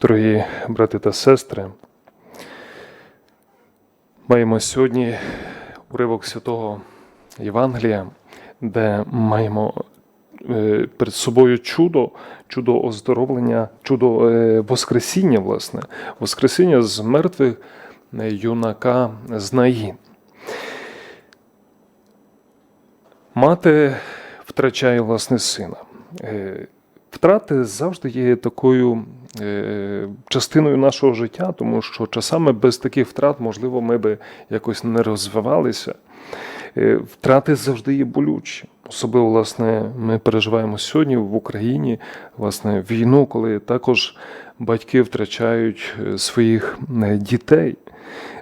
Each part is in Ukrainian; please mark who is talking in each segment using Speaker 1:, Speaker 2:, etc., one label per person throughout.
Speaker 1: Дорогі брати та сестри, маємо сьогодні уривок святого Євангелія, де маємо е, перед собою чудо, чудо оздоровлення, чудо е, Воскресіння, власне, Воскресіння з мертвих е, юнака з Наїн. Мати втрачає власне сина. Втрати завжди є такою частиною нашого життя, тому що часами без таких втрат, можливо, ми би якось не розвивалися. Е, Втрати завжди є болючі. Особливо, власне, ми переживаємо сьогодні в Україні власне, війну, коли також батьки втрачають е, своїх е, дітей.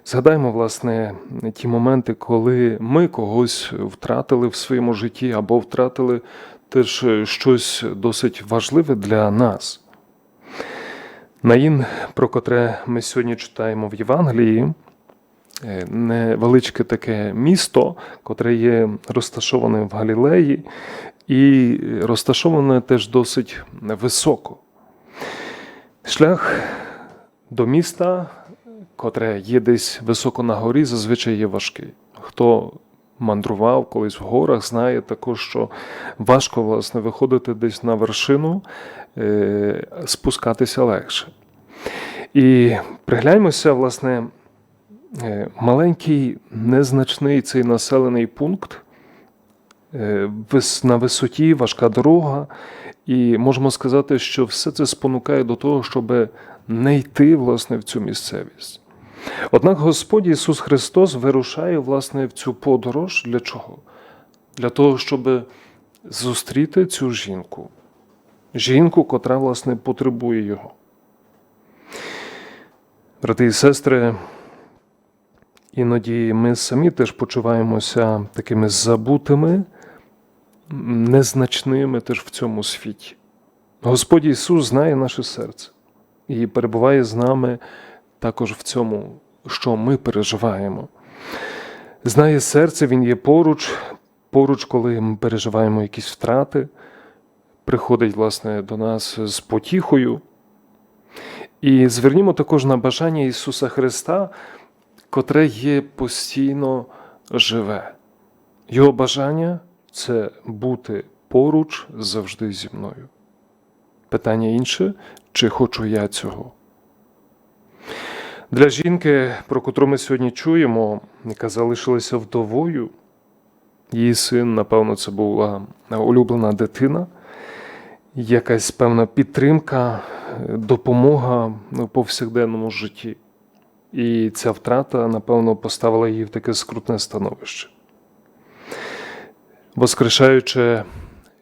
Speaker 1: Згадаємо, власне, ті моменти, коли ми когось втратили в своєму житті або втратили теж е, щось досить важливе для нас. Наїн, про котре ми сьогодні читаємо в Євангелії, е, невеличке таке місто, котре є розташоване в Галілеї, і розташоване теж досить високо. Шлях до міста, котре є десь високо на горі, зазвичай є важкий. Хто мандрував колись в горах, знає також, що важко власне виходити десь на вершину, е, спускатися легше. І пригляньмося, власне, е, маленький незначний цей населений пункт. е, На висоті важка дорога, і можемо сказати, що все це спонукає до того, щоб не йти власне в цю місцевість. Однак Господь Ісус Христос вирушає власне в цю подорож для чого? Для того, щоб зустріти цю жінку. Жінку, котра, власне, потребує Його. Брати і сестри, іноді ми самі теж почуваємося такими забутими, незначними теж в цьому світі. Господь Ісус знає наше серце і перебуває з нами також в цьому, що ми переживаємо. Знає серце, Він є поруч, поруч, коли ми переживаємо якісь втрати, приходить, власне, до нас з потіхою. І звернімо також на бажання Ісуса Христа, котре є постійно живе. Його бажання це бути поруч завжди зі мною. Питання інше, чи хочу я цього? Для жінки, про котру ми сьогодні чуємо, яка залишилася вдовою, її син, напевно, це була улюблена дитина, якась певна підтримка, допомога в повсякденному житті. І ця втрата, напевно, поставила її в таке скрутне становище. Воскрешаючи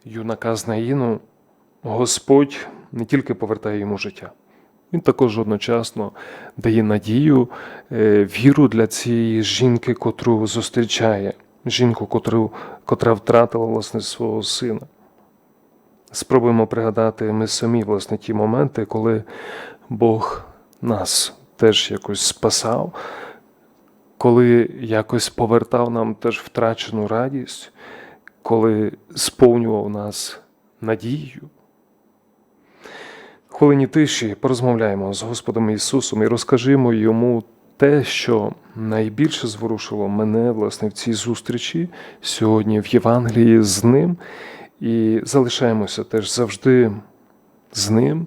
Speaker 1: юнака з Наїну, Господь не тільки повертає йому життя. Він також одночасно дає надію, е, віру для цієї жінки, котру зустрічає, жінку, котру, котра втратила власне свого сина. Спробуємо пригадати ми самі власне ті моменти, коли Бог нас теж якось спасав, коли якось повертав нам теж втрачену радість, коли сповнював нас надією. Хвилині тиші порозмовляємо з Господом Ісусом і розкажімо йому те, що найбільше зворушило мене власне в цій зустрічі сьогодні в Євангелії з ним, і залишаємося теж завжди з ним,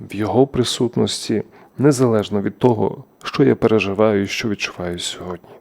Speaker 1: в Його присутності, незалежно від того, що я переживаю і що відчуваю сьогодні.